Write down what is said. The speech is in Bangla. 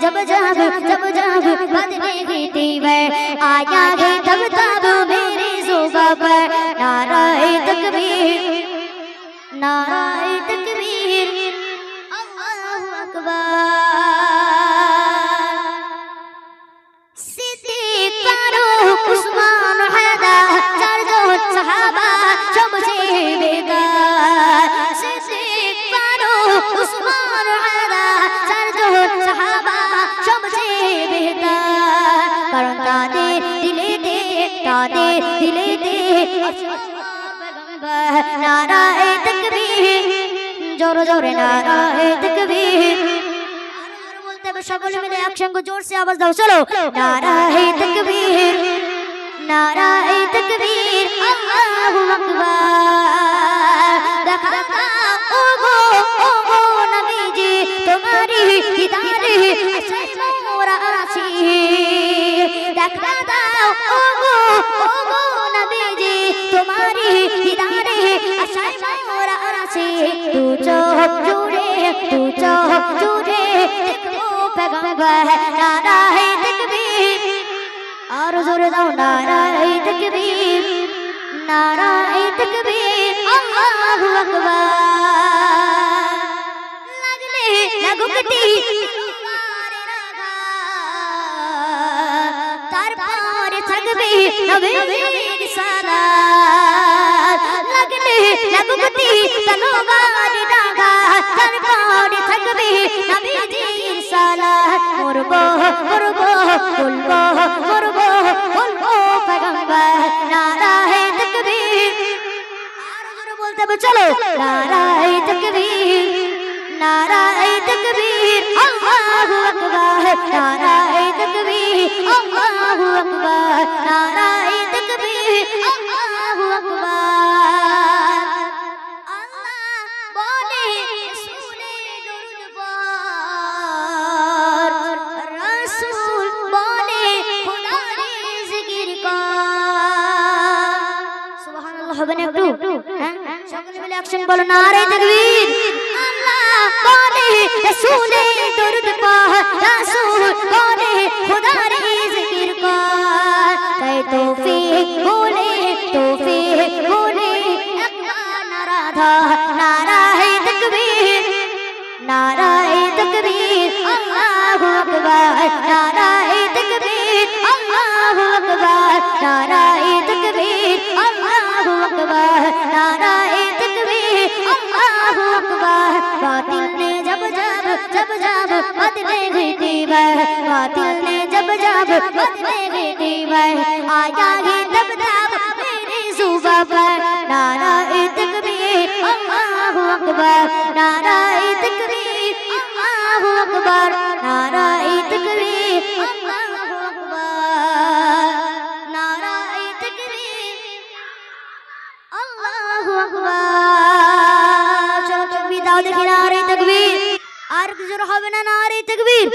जब जब जब जब बादल ने गीती आया है तकबीर नाराय तकबीर अल्लाह अकबर सिद्दीक फारूक उस्मान हैदर चार जो सहाबा जो मुझे बेकार सिद्दीक फारूक उस्मान हैदर चार जो सहाबा जो मुझे बेकार কারণ তাদের দিলেতে তাদের দিলেতে নারায়ে তকবীর। জোরে জোরে নারায়ে তকবীর। বলতে হবে, সকলে মিলে একসঙ্গে জোরসে আওয়াজ দাও, চলো। নারায়ে তকবীর নারায়ে তকবীর, আল্লাহু আকবার। আছি তু চোখ জুড়ে তু চোখ জুড়ে দেখো পেগম্বর নারায়ে তকবীর আর জোরে দাও নারায়ে তকবীর নারায়ে তকবীর আল্লাহু আকবার লাগলে লাগুকটি তারপরে থাকবে নবীর সালাত লাগলে লাগুকটি তলোয়ার দাগা তারপরে থাকবে নবীজির চলো নারায়ে তকবীর নারায়ে অ্যাকশন বলো নারে তাকবীর। আল্লাহ বলে রাসূলে দরুদ পড় রাসূল বলে খোদারে জিকির কর তাই তৌফিক বলে তৌফিক বলে একবার নারাধা, নারায়ে তাকবীর। নারায়ে তাকবীর, আল্লাহু আকবার जब जब मत में घटी वह बातिल ने जब जब मत में घटी वह आया ही तब तब मेरी सुबह पर नारा तकबीर अल्लाहू अकबर नारा तकबीर अल्लाहू अकबर नारा तकबीर अल्लाहू अकबर नारा तकबीर अल्लाहू अकबर चलो तकबीर दाओ देखिना আর জোর হবে না না আর এই তকবীর।